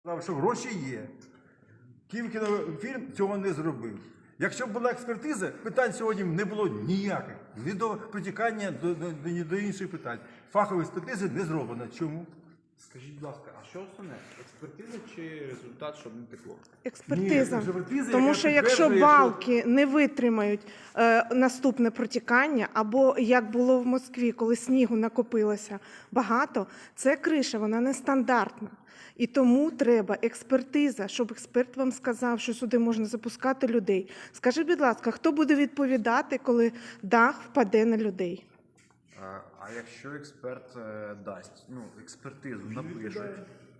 сказав, що гроші є. Київкінофільм цього не зробив. Якщо б була експертиза, питань сьогодні не було ніяких. Ні до протікання, до, до, до, до інших питань. Фахової експертизи не зроблено. Чому? Скажіть, будь ласка, а що основне? Експертиза чи результат, щоб не текло? Експертиза. Тому що якщо балки не витримають е, наступне протікання, або як було в Москві, коли снігу накопилося багато, це криша, вона нестандартна. І тому треба експертиза, щоб експерт вам сказав, що сюди можна запускати людей. Скажіть, будь ласка, хто буде відповідати, коли дах впаде на людей? А, а якщо експерт е, дасть ну, експертизу, напишуть,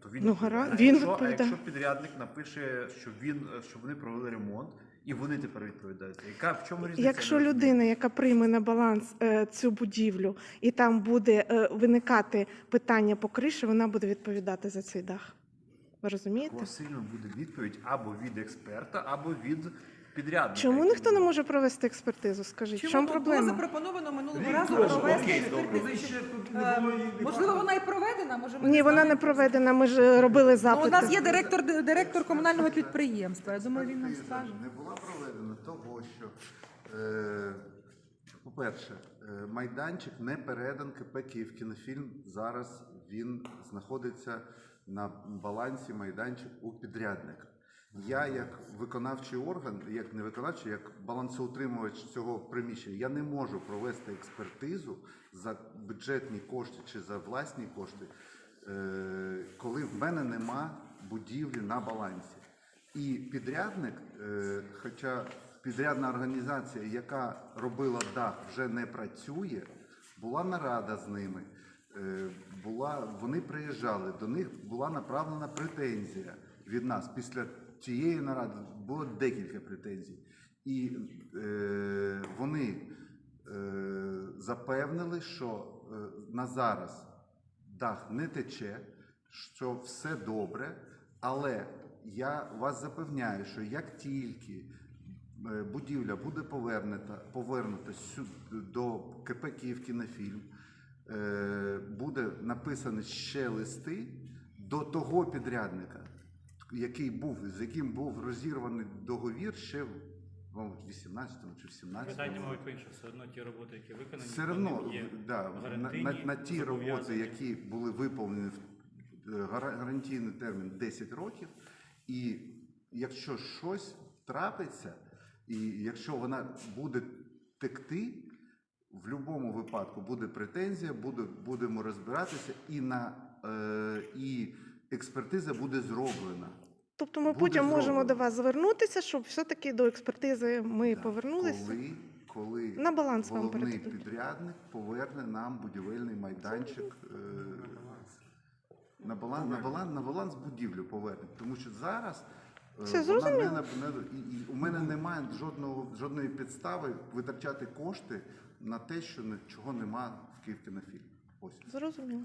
то він Ну, гаразд, А він якщо, а відповідає. якщо підрядник напише, що він е, що вони провели ремонт, і вони тепер відповідають, яка в чому різниця? Якщо людина, яка прийме на баланс е, цю будівлю, і там буде е, виникати питання по криші, вона буде відповідати за цей дах. Ви розумієте? Такого сильно буде відповідь або від експерта, або від підрядника. Чому який ніхто не може провести експертизу? Скажіть, в Чому було проблема? запропоновано минулого Рік разу пройшов. провести Окей, експертизу? Ще тут не Е, було і- і Можливо, вона і проведена, може ми Ні, вона не знаємо. проведена. Ми ж е, робили Ну, запити. у нас є директор директор комунального підприємства. Я думаю, він нам скаже. не була проведена того, що, е, по-перше, е, майданчик не передан КП «Київкінофільм». Зараз він знаходиться на балансі майданчик у підрядника. Я, як виконавчий орган, як не виконавчий, як балансоутримувач цього приміщення, я не можу провести експертизу за бюджетні кошти чи за власні кошти, е, коли в мене нема будівлі на балансі. І підрядник, е, хоча підрядна організація, яка робила дах, вже не працює, була нарада з ними. е, Була, вони приїжджали, до них була направлена претензія від нас. Після цієї наради було декілька претензій. І е, вони е, запевнили, що е, на зараз дах не тече, що все добре, але я вас запевняю, що як тільки е, будівля буде повернута, повернута сюди до КП «Київкінофільм», е, буде написані ще листи до того підрядника, який був, з яким був розірваний договір ще мабуть, в 18-му чи в 17-му. Питання, мабуть, іншому. Все одно ті роботи, які виконані, Все одно є да, на, на, на ті роботи, які були виповнені в е, гарантійний термін 10 років, і якщо щось трапиться, і якщо вона буде текти, в будь-якому випадку буде претензія, буде, будемо розбиратися, і, на, е, і експертиза буде зроблена. Тобто ми буде потім можемо до вас звернутися, щоб все-таки до експертизи ми повернулися. Коли, коли На баланс вам головний передадуть. підрядник поверне нам будівельний майданчик е, на баланс, на баланс, на баланс будівлю поверне. Тому що зараз е, Все вона зрозуміло. не, на- не, і, і у мене немає жодного, жодної підстави витрачати кошти на те, що нічого нема в Київкінофільмі. Ось. Зрозуміло.